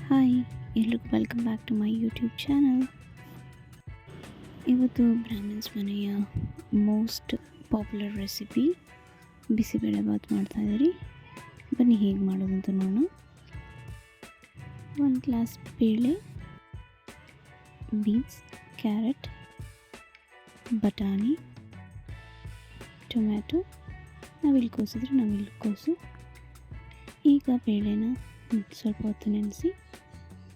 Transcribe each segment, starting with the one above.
Hi ಎಲ್ರಿಗೂ welcome back to my YouTube channel ಇವತ್ತು Brahmins ಮನೆಯ ಮೋಸ್ಟ್ ಪಾಪ್ಯುಲರ್ ರೆಸಿಪಿ ಬಿಸಿಬೇಳೆಬಾತ್ ಮಾಡ್ತಾಯಿದ್ದೀರಿ ಬನ್ನಿ, ಹೇಗೆ ಮಾಡೋದು ಅಂತ ನೋಡೋಣ. ಒಂದು ಗ್ಲಾಸ್ ಬೇಳೆ ಬೀನ್ಸ್ ಕ್ಯಾರೆಟ್ ಬಟಾಣಿ ಟೊಮ್ಯಾಟೊ ನಾವಿಲ್ಲಿ ಕೋಸಿದ್ರೆ ನಾವಿಲ್ಲಿ ಕೋಸು. ಈಗ ಬೇಳೆನ ಸ್ವಲ್ಪ ಹೊತ್ತು ನೆನೆಸಿ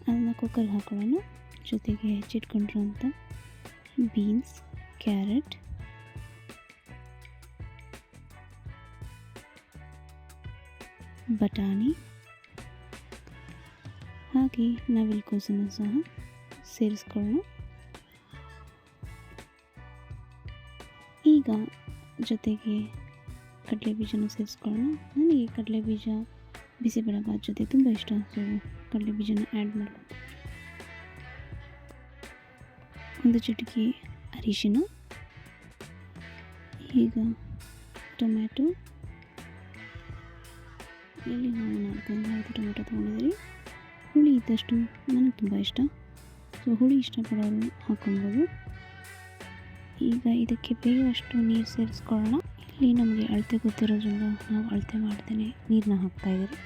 ಅದನ್ನು ಕುಕ್ಕರ್ಗೆ ಹಾಕೊಳ್ಳೋಣ ಜೊತೆಗೆ ಹೆಚ್ಚಿಟ್ಕೊಂಡಿರೋಂಥ ಬೀನ್ಸ್ ಕ್ಯಾರೆಟ್ ಬಟಾಣಿ. ಹಾಗೆ ನವಿಲುಕೋಸನ್ನು ಸಹ ಸೇರಿಸ್ಕೊಳ್ಳೋಣ. ಈಗ ಜೊತೆಗೆ ಕಡಲೆ ಬೀಜನೂ ಸೇರಿಸ್ಕೊಳ್ಳೋಣ. ನನಗೆ ಕಡಲೆ ಬೀಜ ಬಿಸಿಬೇಳೆಭಾತ್ ಜೊತೆ ತುಂಬ ಇಷ್ಟ ಸೊ ಕಡಲೆ ಬೀಜನ ಆ್ಯಡ್ ಮಾಡಬೇಕು ಒಂದು ಚಿಟಿಕೆ ಅರಿಶಿನ, ಈಗ ಟೊಮ್ಯಾಟೊ. ಇಲ್ಲಿ ನಾವು ನಾಲ್ಕರಿಂದ ಐದು ಟೊಮೆಟೊ ತೊಗೊಂಡಿದ್ದೀರಿ. ಹುಳಿ ಇದ್ದಷ್ಟು ನನಗೆ ತುಂಬ ಇಷ್ಟ. ಸೊ ಹುಳಿ ಇಷ್ಟಪಡೋರು ಹಾಕೊಬೋದು. ಈಗ ಇದಕ್ಕೆ ಬೇಯುವಷ್ಟು ನೀರು ಸೇರಿಸ್ಕೊಳ್ಳೋಣ. ಇಲ್ಲಿ ನಮಗೆ ಅಳತೆ ಗೊತ್ತಿರೋದ್ರಿಂದ ನಾವು ಅಳತೆ ಮಾಡ್ತೇನೆ. ನೀರನ್ನ ಹಾಕ್ತಾಯಿದ್ದೀರಿ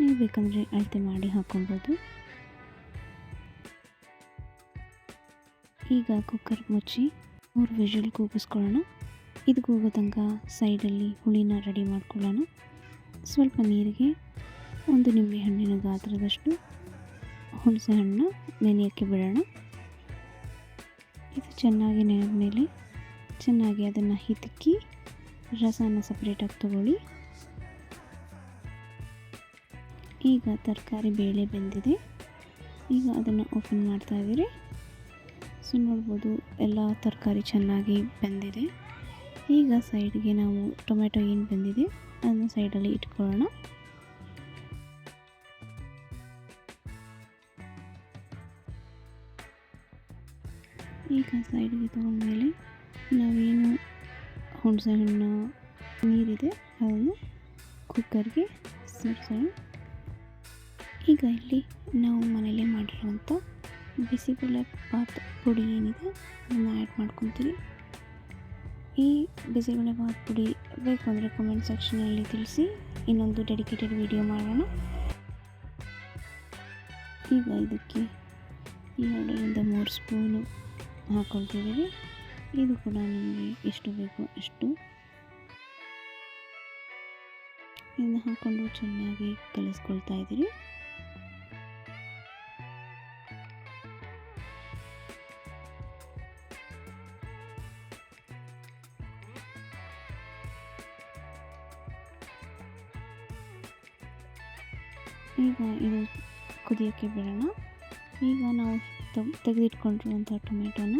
ನೀವು ಬೇಕಂದರೆ ಅಳತೆ ಮಾಡಿ ಹಾಕೊಬೋದು. ಈಗ ಕುಕ್ಕರ್ ಮುಚ್ಚಿ ಮೂರು ವಿಜಲ್ ಕೂಗಿಸ್ಕೊಳ್ಳೋಣ. ಇದು ಕೂಗೋ ತನಕ ಸೈಡಲ್ಲಿ ಹುಳಿನ ರೆಡಿ ಮಾಡ್ಕೊಳ್ಳೋಣ. ಸ್ವಲ್ಪ ನೀರಿಗೆ ಒಂದು ನಿಂಬೆ ಹಣ್ಣಿನ ಗಾತ್ರದಷ್ಟು ಹುಣಸೆ ಹಣ್ಣು ನೆನೆಯೋಕ್ಕೆ ಬಿಡೋಣ. ಇದು ಚೆನ್ನಾಗಿ ನೆನೆದ ಮೇಲೆ ಚೆನ್ನಾಗಿ ಅದನ್ನು ಹಿತಕ್ಕಿ ರಸನ ಸಪ್ರೇಟಾಗಿ ತಗೊಳ್ಳಿ. ಈಗ ತರಕಾರಿ ಬೇಳೆ ಬೆಂದಿದೆ. ಈಗ ಅದನ್ನು ಓಪನ್ ಮಾಡ್ತಾ ಇದ್ದೀರಿ. ಸೊ ನೋಡ್ಬೋದು ಎಲ್ಲ ತರಕಾರಿ ಚೆನ್ನಾಗಿ ಬೆಂದಿದೆ. ಈಗ ಸೈಡ್ಗೆ ನಾವು ಟೊಮೆಟೊ ಏನು ಬೆಂದಿದೆ ಅದನ್ನು ಸೈಡಲ್ಲಿ ಇಟ್ಕೊಳ್ಳೋಣ. ಈಗ ಸೈಡ್ಗೆ ತೊಗೊಂಡ್ಮೇಲೆ ನಾವೇನು ಹುಣಸೆ ಹಣ್ಣು ನೀರಿದೆ ಅದನ್ನು ಕುಕ್ಕರ್ಗೆ ಸೇರಿಸೋಣ. ಈಗ ಇಲ್ಲಿ ನಾವು ಮನೇಲಿ ಮಾಡಿರುವಂಥ ಬಿಸಿಬೇಳೆ ಭಾತ್ ಪುಡಿ ಏನಿದೆ, ಅದನ್ನು ಆ್ಯಡ್ ಮಾಡ್ಕೊತೀವಿ. ಈ ಬಿಸಿಬೇಳೆ ಭಾತ್ ಪುಡಿ ಬೇಕು ಅಂದರೆ ಕಮೆಂಟ್ ಸೆಕ್ಷನಲ್ಲಿ ತಿಳಿಸಿ, ಇನ್ನೊಂದು ಡೆಡಿಕೇಟೆಡ್ ವಿಡಿಯೋ ಮಾಡೋಣ. ಈಗ ಇದಕ್ಕೆ ಎರಡರಿಂದ ಮೂರು ಸ್ಪೂನು ಹಾಕ್ಕೊಳ್ತಿದ್ದೀವಿ ಇದು ಕೂಡ ನಮಗೆ ಎಷ್ಟು ಬೇಕು ಅಷ್ಟು. ಇದನ್ನು ಹಾಕ್ಕೊಂಡು ಚೆನ್ನಾಗಿ ಕಲಿಸ್ಕೊಳ್ತಾ ಇದ್ದೀರಿ. ಇದು ಕುದಿಯೋಕ್ಕೆ ಬಿಡೋಣ. ಈಗ ನಾವು ತೆಗೆದಿಟ್ಕೊಂಡಿರುವಂಥ ಟೊಮೆಟೊನ,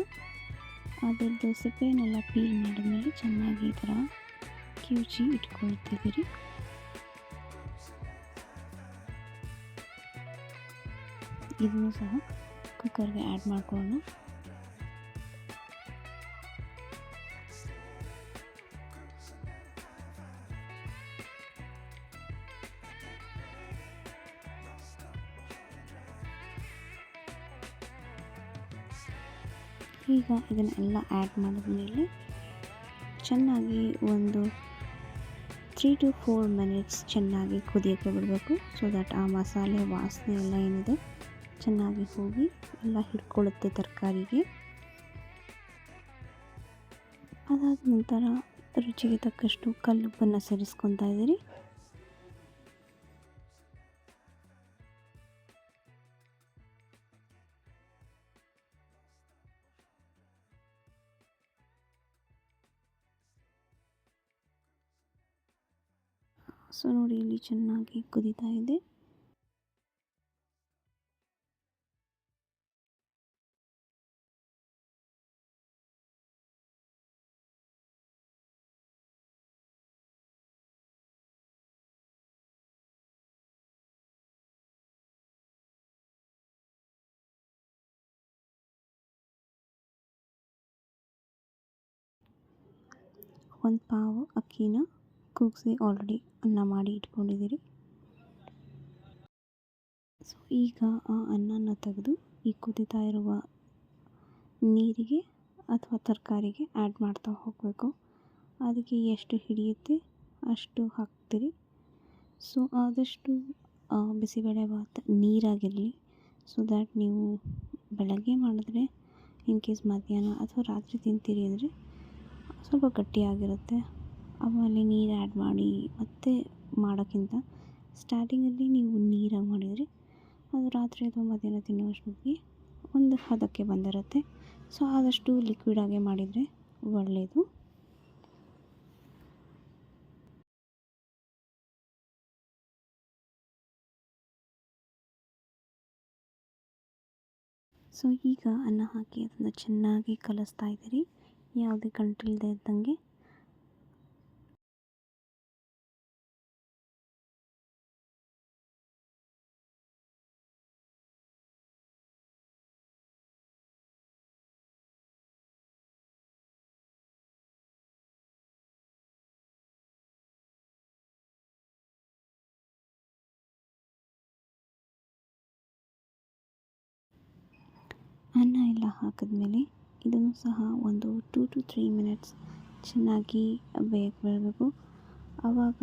ಅದರದ್ದು ಸಿಪ್ಪೆನೆಲ್ಲ ಪೀಲ್ ಮಾಡಿದ್ಮೇಲೆ ಚೆನ್ನಾಗಿ ಈ ಥರ ಕಿವುಚಿ ಇಟ್ಕೊಳ್ತಿದ್ದೀರಿ. ಇದನ್ನು ಸಹ ಕುಕ್ಕರ್ಗೆ ಆ್ಯಡ್ ಮಾಡ್ಕೊಳ್ಳೋಣ. ಈಗ ಇದನ್ನೆಲ್ಲ ಆ್ಯಡ್ ಮಾಡಿದ್ಮೇಲೆ ಚೆನ್ನಾಗಿ ಒಂದು ತ್ರೀ ಟು ಫೋರ್ ಮಿನಿಟ್ಸ್ ಚೆನ್ನಾಗಿ ಕುದಿಯೋಕ್ಕೆ ಬಿಡಬೇಕು. ಸೊ ದಟ್ ಆ ಮಸಾಲೆ ವಾಸನೆ ಎಲ್ಲ ಏನಿದೆ ಚೆನ್ನಾಗಿ ಹೋಗಿ ಎಲ್ಲ ಹಿಡ್ಕೊಳ್ಳುತ್ತೆ ತರಕಾರಿಗೆ. ಅದಾದ ನಂತರ ರುಚಿಗೆ ತಕ್ಕಷ್ಟು ಕಲ್ಲುಪ್ಪನ್ನು ಸೇರಿಸ್ಕೊತಾ ಇದ್ದೀರಿ. ಸೊ ನೋಡಿ ಇಲ್ಲಿ ಚೆನ್ನಾಗಿ ಕುದೀತಾ ಇದೆ. ಒಂದು ಪಾವು ಅಕ್ಕಿನ ಕೂಗಿಸಿ ಆಲ್ರೆಡಿ ಅನ್ನ ಮಾಡಿ ಇಟ್ಕೊಂಡಿದ್ದೀರಿ. ಸೊ ಈಗ ಆ ಅನ್ನನ ತೆಗೆದು ಈ ಕುದಿತಾ ಇರುವ ನೀರಿಗೆ ಅಥವಾ ತರಕಾರಿಗೆ ಆ್ಯಡ್ ಮಾಡ್ತಾ ಹೋಗಬೇಕು. ಅದಕ್ಕೆ ಎಷ್ಟು ಹಿಡಿಯುತ್ತೆ ಅಷ್ಟು ಹಾಕ್ತೀರಿ. ಸೊ ಆದಷ್ಟು ಬಿಸಿಬೇಳೆ ಭಾತ್ ನೀರಾಗಿರಲಿ. ಸೊ ದ್ಯಾಟ್ ನೀವು ಬೆಳಗ್ಗೆ ಮಾಡಿದ್ರೆ ಇನ್ ಕೇಸ್ ಮಧ್ಯಾಹ್ನ ಅಥವಾ ರಾತ್ರಿ ತಿಂತೀರಿ ಅಂದರೆ ಸ್ವಲ್ಪ ಗಟ್ಟಿಯಾಗಿರುತ್ತೆ. ಆಮೇಲೆ ನೀರು ಆ್ಯಡ್ ಮಾಡಿ ಮತ್ತೆ ಮಾಡೋಕ್ಕಿಂತ ಸ್ಟಾರ್ಟಿಂಗಲ್ಲಿ ನೀವು ನೀರಾಗಿ ಮಾಡಿದರೆ ಅದು ರಾತ್ರಿ ಅಥವಾ ಮಧ್ಯಾಹ್ನ ತಿನ್ನುವಷ್ಟೊತ್ತಿಗೆ ಒಂದು ಹದಕ್ಕೆ ಬಂದಿರುತ್ತೆ. ಸೊ ಆದಷ್ಟು ಲಿಕ್ವಿಡಾಗೆ ಮಾಡಿದರೆ ಒಳ್ಳೆಯದು ಸೊ ಈಗ ಅನ್ನ ಹಾಕಿ ಅದನ್ನು ಚೆನ್ನಾಗಿ ಕಲಿಸ್ತಾ ಇದ್ದೀರಿ. ಯಾವುದೇ ಕಂಟ್ರಿಲ್ದೇ ಇದ್ದಂಗೆ ಅನ್ನ ಎಲ್ಲ ಹಾಕಿದ್ಮೇಲೆ ಇದನ್ನು ಸಹ ಒಂದು ಟೂ ಟು ತ್ರೀ ಮಿನಿಟ್ಸ್ ಚೆನ್ನಾಗಿ ಬೇಯಕ್ಕೆ ಬಿಡಬೇಕು ಆವಾಗ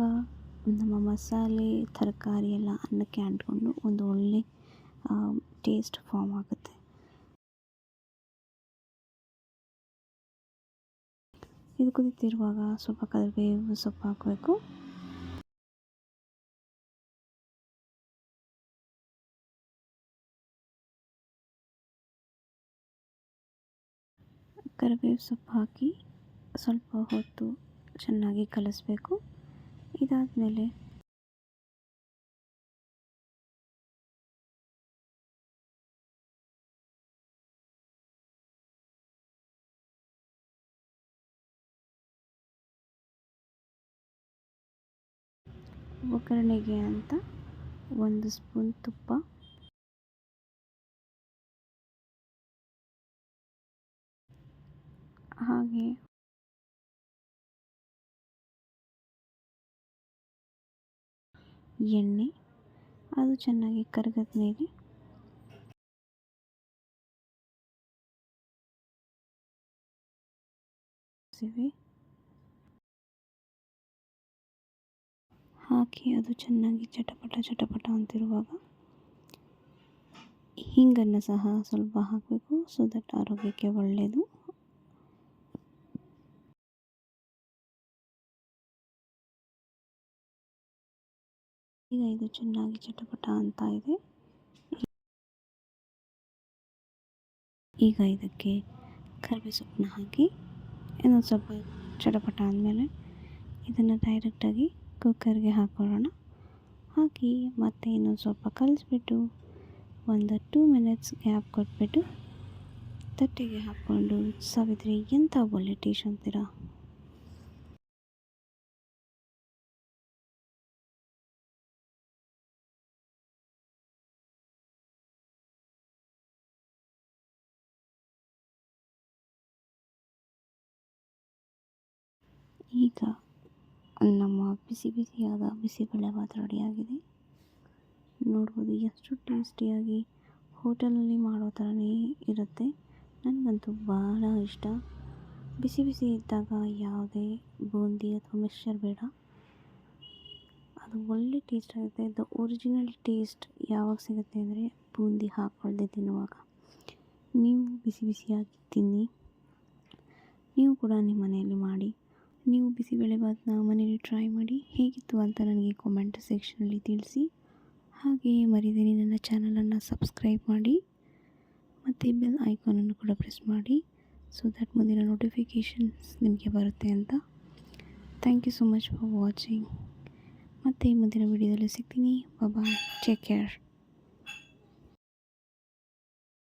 ನಮ್ಮ ಮಸಾಲೆ, ತರಕಾರಿ ಎಲ್ಲ ಅನ್ನಕ್ಕೆ ಅಂಟ್ಕೊಂಡು ಒಂದು ಒಳ್ಳೆ ಟೇಸ್ಟ್ ಫಾರ್ಮ್ ಆಗುತ್ತೆ. ಇದು ಕುದೀತಿರುವಾಗ ಸ್ವಲ್ಪ ಕರಿಬೇವು ಸೊಪ್ಪು ಹಾಕಬೇಕು. ಕರಿಬೇವು ಸೊಪ್ಪು ಹಾಕಿ ಸ್ವಲ್ಪ ಹೊತ್ತು ಚೆನ್ನಾಗಿ ಕಲಿಸ್ಬೇಕು. ಇದಾದಮೇಲೆ ಒಗ್ಗರಣೆಗೆ ಅಂತ ಒಂದು ಸ್ಪೂನ್ ತುಪ್ಪ ಹಾಗೆ. ಎಣ್ಣೆ, ಅದು ಚೆನ್ನಾಗಿ ಕರಗದ ಮೇಲೆ. ಹಾಕಿ ಅದು ಚೆನ್ನಾಗಿ ಚಟಪಟ ಚಟಪಟ ಅಂತಿರುವಾಗ ಹಿಂಗನ್ನು ಸಹ ಸ್ವಲ್ಪ ಹಾಕಬೇಕು ಸೊ ದಟ್ ಆರೋಗ್ಯಕ್ಕೆ ಒಳ್ಳೆಯದು ಈಗ ಇದು ಚೆನ್ನಾಗಿ ಚಟಪಟ ಅಂತ ಇದೆ. ಈಗ ಇದಕ್ಕೆ ಕರಿಬೇ ಸೊಪ್ಪನ್ನ ಹಾಕಿ, ಇನ್ನೊಂದು ಸ್ವಲ್ಪ ಚಟಪಟ ಆದಮೇಲೆ ಇದನ್ನು ಡೈರೆಕ್ಟಾಗಿ ಕುಕ್ಕರ್ಗೆ ಹಾಕೊಳ್ಳೋಣ. ಹಾಕಿ ಮತ್ತೆ ಇನ್ನೊಂದು ಸ್ವಲ್ಪ ಕಲಿಸ್ಬಿಟ್ಟು ಒಂದು ಟೂ ಮಿನಿಟ್ಸ್ ಗ್ಯಾಪ್ ಕೊಟ್ಬಿಟ್ಟು ತಟ್ಟೆಗೆ ಹಾಕ್ಕೊಂಡು ಸವಿದ್ರೆ ಎಂಥ ಒಳ್ಳೆ ಟೇಸ್ಟ್ ಅಂತೀರಾ? ಈಗ ನಮ್ಮ ಬಿಸಿ ಬಿಸಿಯಾದ ಬಿಸಿಬೇಳೆಭಾತ್ ರೆಡಿಯಾಗಿದೆ. ನೋಡ್ಬೋದು ಎಷ್ಟು ಟೇಸ್ಟಿಯಾಗಿ ಹೋಟೆಲಲ್ಲಿ ಮಾಡೋ ಥರನೇ ಇರುತ್ತೆ. ನನಗಂತೂ ಭಾಳ ಇಷ್ಟ. ಬಿಸಿ ಬಿಸಿ ಇದ್ದಾಗ ಯಾವುದೇ ಬೂಂದಿ ಅಥವಾ ಮಿಕ್ಸ್ಚರ್ ಬೇಡ. ಅದು ಒಳ್ಳೆ ಟೇಸ್ಟ್ ಆಗುತ್ತೆ. ದ ಒರಿಜಿನಲ್ ಟೇಸ್ಟ್ ಯಾವಾಗ ಸಿಗುತ್ತೆ ಅಂದರೆ ಬೂಂದಿ ಹಾಕ್ಕೊಳ್ದೆ ತಿನ್ನುವಾಗ. ನೀವು ಬಿಸಿ ಬಿಸಿಯಾಗಿ ತಿನ್ನಿ. ನೀವು ಕೂಡ ನಿಮ್ಮ ಮನೆಯಲ್ಲಿ ಮಾಡಿ. ನೀವು ಬಿಸಿಬೇಳೆಭಾತನ್ನ ಮನೇಲಿ ಟ್ರೈ ಮಾಡಿ ಹೇಗಿತ್ತು ಅಂತ ನನಗೆ ಕಾಮೆಂಟ್ ಸೆಕ್ಷನಲ್ಲಿ ತಿಳಿಸಿ. ಹಾಗೆ ಮರಿದೇನೆ ನನ್ನ ಚಾನಲನ್ನು ಸಬ್ಸ್ಕ್ರೈಬ್ ಮಾಡಿ. ಮತ್ತು ಬೆಲ್ ಐಕಾನನ್ನು ಕೂಡ ಪ್ರೆಸ್ ಮಾಡಿ. ಸೊ ದಟ್ ಮುಂದಿನ ನೋಟಿಫಿಕೇಷನ್ಸ್ ನಿಮಗೆ ಬರುತ್ತೆ ಅಂತ. Thank you so much for watching ಮತ್ತು ಮುಂದಿನ ವೀಡಿಯೋದಲ್ಲಿ ಸಿಗ್ತೀನಿ. ಬಾಬಾ ಟೇಕ್ ಕೇರ್